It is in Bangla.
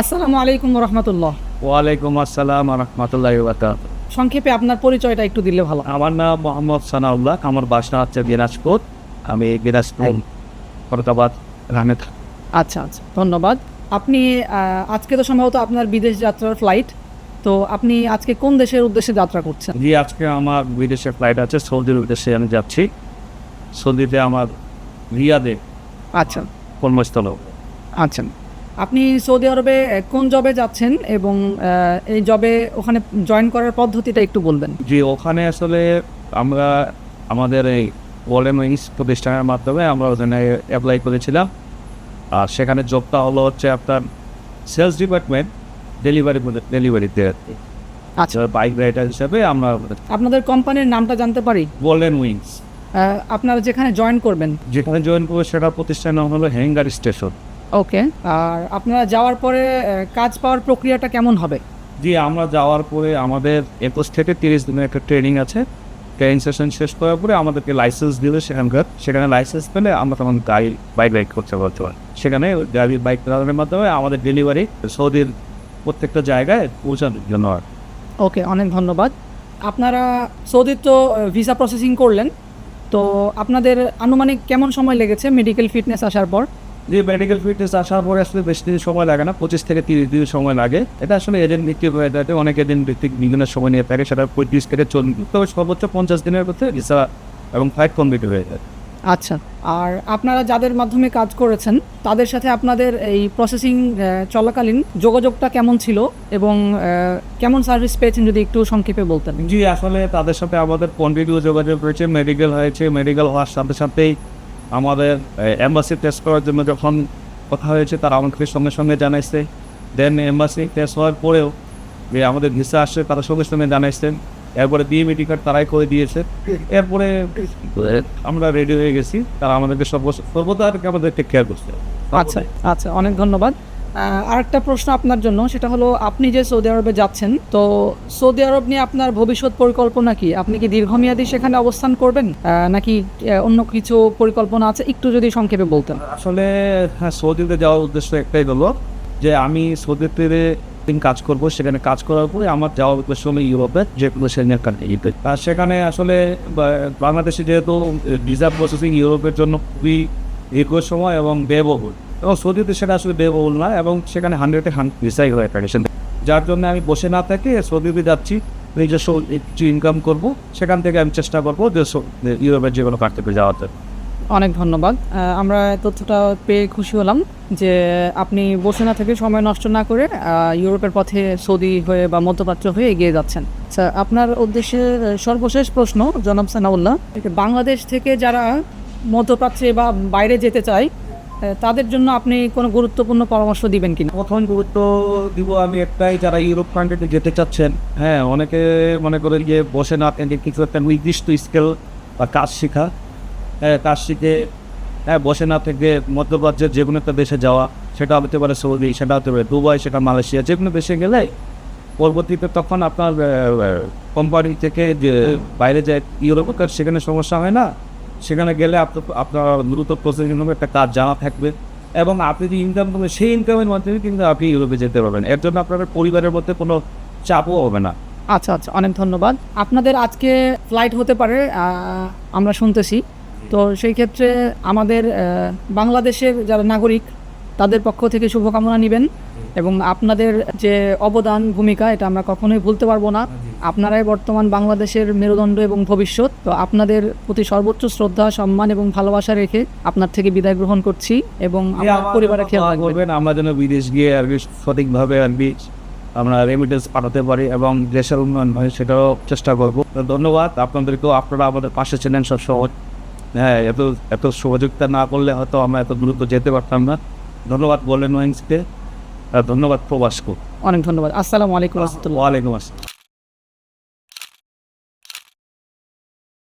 আসসালামু আলাইকুম রহমতুল্লাহ ওয়ালাইকুম আসসালাম রহমতুল্লাহ সংক্ষেপে আপনার পরিচয়টা একটু দিলে ভালো। আমার নাম মোহাম্মদ সানাউল্লাহ আমার বাসা হচ্ছে দিনাজপুর। আমি দিনাজপুর ফরতাবাদ গ্রামে থাকি। আচ্ছা আচ্ছা ধন্যবাদ। আপনি আজকে তো সম্ভবত আপনার বিদেশ যাত্রার ফ্লাইট তো আপনি আজকে কোন দেশের উদ্দেশ্যে যাত্রা করছেন? জি আজকে আমার বিদেশে ফ্লাইট আছে সৌদির উদ্দেশ্যে আমি যাচ্ছি। সৌদিতে আমার রিয়াদে আচ্ছা। কর্মস্থল আচ্ছা। আপনি সৌদি আরবে কোন জবে যাচ্ছেন এবং এই জবে ওখানে জয়েন করার পদ্ধতিটা একটু বলবেন। যে ওখানে আসলে আমরা আমাদের এই উইংস প্রতিষ্ঠানের মাধ্যমে আমরা ওখানে অ্যাপ্লাই করেছিলাম। আর সেখানে জবটা হলো হচ্ছে আপনার সেলস ডিপার্টমেন্ট ডেলিভারি ডেলিভারিতে আচ্ছা। বাইক রাইডার হিসাবে আমরা আপনাদের কোম্পানির নামটা জানতে পারি? Golden Wings. আপনারা যেখানে জয়েন করবেন। যেখানে জয়েন করব সেটা প্রতিষ্ঠান নাম হলো হ্যাঙ্গার স্টেশন। ওকে আর আপনারা যাওয়ার পরে কাজ পাওয়ার প্রক্রিয়াটা কেমন হবে? জি আমরা যাওয়ার পরে আমাদের একুশ থেকে তিরিশ দিনের একটা ট্রেনিং আছে। ট্রেনিং সেশন শেষ করার পরে আমাদেরকে লাইসেন্স দিলে সেখানকার। সেখানে লাইসেন্স পেলে আমরা তখন গাড়ি বাইক রাইড করতে পারতে পারি সেখানে গাড়ি বাইক চালানোর মাধ্যমে আমাদের ডেলিভারি সৌদির প্রত্যেকটা জায়গায় পৌঁছানোর জন্য আর ওকে অনেক ধন্যবাদ। আপনারা সৌদির তো ভিসা প্রসেসিং করলেন। তো আপনাদের আনুমানিক কেমন সময় লেগেছে মেডিকেল ফিটনেস আসার পর? যে মেডিকেল ফিটনেস আসার পরে আসলে বেশি দিন সময় লাগে না পঁচিশ থেকে তিরিশ দিন সময় লাগে। এটা আসলে এজেন্ট ভিত্তিক হয়ে থাকে অনেক এজেন্ট ভিত্তিক বিভিন্ন সময় নিয়ে থাকে সেটা পঁয়ত্রিশ থেকে চল্লিশ তবে সর্বোচ্চ পঞ্চাশ দিনের মধ্যে ভিসা এবং ফ্লাইট কমপ্লিট হয়ে যায়। আচ্ছা আর আপনারা যাদের মাধ্যমে কাজ করেছেন তাদের সাথে আপনাদের এই প্রসেসিং চলাকালীন যোগাযোগটা কেমন ছিল? এবং কেমন সার্ভিস পেয়েছেন যদি একটু সংক্ষেপে বলতেন? জি আসলে তাদের সাথে আমাদের কন্টিনিউ যোগাযোগ রয়েছে মেডিকেল হয়েছে মেডিকেল হওয়ার সাথে সাথেই আমাদের এম্বাসি টেস্ট করার জন্য যখন কথা হয়েছে, তারা আমাদের সঙ্গে সঙ্গে জানাইছে। দেন এম্বাসি টেস্ট হওয়ার পরেও যে আমাদের ভিসা আসছে, তারা সঙ্গে সঙ্গে জানাইছেন এরপরে বিএমইটি কার্ড তারাই করে দিয়েছে। এরপরে আমরা রেডি হয়ে গেছি। তারা আমাদেরকে সর্ব- সর্বদা আর কি আমাদের টেক কেয়ার করছে। আচ্ছা আচ্ছা অনেক ধন্যবাদ। আর একটা প্রশ্ন আপনার জন্য, সেটা হলো, আপনি যে সৌদি আরবে যাচ্ছেন, তো সৌদি আরব নিয়ে আপনার ভবিষ্যৎ পরিকল্পনা কি? আপনি কি দীর্ঘমেয়াদী সেখানে অবস্থান করবেন? নাকি অন্য কিছু পরিকল্পনা আছে? একটু যদি সংক্ষেপে বলতেন। আসলে হ্যাঁ সৌদিতে যাওয়ার উদ্দেশ্য একটাই হলো যে, আমি সৌদিতে দিন কাজ করব, সেখানে কাজ করার পরে আমার যাওয়ার উদ্দেশ্য হলো ইউরোপে, যে কোনো কান্ট্রিতে আর সেখানে আসলে বাংলাদেশে যেহেতু ভিসা প্রসেসিং ইউরোপের জন্য খুবই দীর্ঘ সময় এবং ব্যয়বহুল। এবং সৌদিতে সেটা আসলে ব্যয়বহুল না এবং সেখানে হান্ড্রেডে হান্ড্রেড ভিসাই হয়ে থাকে। যার জন্য আমি বসে না থেকে সৌদিতে যাচ্ছি, নিজস্ব কিছু ইনকাম করব, সেখান থেকে আমি চেষ্টা করব যে ইউরোপের যে কোনো কান্ট্রিতে যাওয়াতে অনেক ধন্যবাদ। আমরা তথ্যটা পেয়ে খুশি হলাম যে আপনি বসে না থেকে সময় নষ্ট না করে ইউরোপের পথে সৌদি হয়ে বা মধ্যপ্রাচ্য হয়ে এগিয়ে যাচ্ছেন। আচ্ছা আপনার উদ্দেশ্যে সর্বশেষ প্রশ্ন, জনাব সানাউল্লাহ। বাংলাদেশ থেকে যারা মধ্যপ্রাচ্যে বা বাইরে যেতে চায় তাদের জন্য আপনি কোনো গুরুত্বপূর্ণ পরামর্শ দিবেন কিনা? প্রথম গুরুত্ব দিব আমি একটাই, যারা ইউরোপ কান্ট্রিতে যেতে চাচ্ছেন হ্যাঁ অনেকে মনে করেন যে বসে না কিছু একটা নির্দিষ্ট স্কেল বা কাজ শেখা হ্যাঁ কাজ শিখে হ্যাঁ বসে না থেকে মধ্যপ্রাচ্যের যে কোনো একটা দেশে যাওয়া, সেটা হতে পারে সৌদি, সেটা হতে পারে দুবাই, সেটা মালয়েশিয়া যে কোনো দেশে গেলে পরবর্তীতে তখন আপনার কোম্পানি থেকে যে বাইরে যায় ইউরোপে সেখানে সমস্যা হয় না। সেখানে গেলে আপনার আপনার দ্রুত প্রসেসিং একটা কাজ জানা থাকবে এবং আপনি যে ইনকাম করবেন, সেই ইনকামের মাধ্যমে কিন্তু আপনি ইউরোপে যেতে পারবেন। এর জন্য আপনার পরিবারের মধ্যে কোনো চাপও হবে না। আচ্ছা আচ্ছা অনেক ধন্যবাদ। আপনাদের আজকে ফ্লাইট হতে পারে আমরা শুনতেছি। তো সেই ক্ষেত্রে আমাদের বাংলাদেশের যারা নাগরিক, তাদের পক্ষ থেকে শুভকামনা নেবেন এবং আপনাদের যে অবদান, ভূমিকা, এটা আমরা কখনোই ভুলতে পারব না। আপনারাই বর্তমান বাংলাদেশের মেরুদণ্ড এবং ভবিষ্যৎ। তো আপনাদের প্রতি সর্বোচ্চ শ্রদ্ধা সম্মান এবং ভালোবাসা রেখে আপনার থেকে বিদায় গ্রহণ করছি এবং পরিবারের খেয়াল করবেন আমরা যেন বিদেশ গিয়ে আর কি সঠিকভাবে আর কি আমরা রেমিটেন্স পাঠাতে পারি এবং দেশের উন্নয়ন হয় সেটাও চেষ্টা করব। ধন্যবাদ আপনাদেরকেও আপনারা আমাদের পাশে ছিলেন সব সহজ হ্যাঁ এত এত সহযোগিতা না করলে হয়তো আমরা এত দ্রুত যেতে পারতাম না। ধন্যবাদ বলেন ওয়াইন্সকে ধন্যবাদ প্রবাসকো। অনেক ধন্যবাদ। আসসালামু আলাইকুম ওয়ালাইকুম আসসালাম।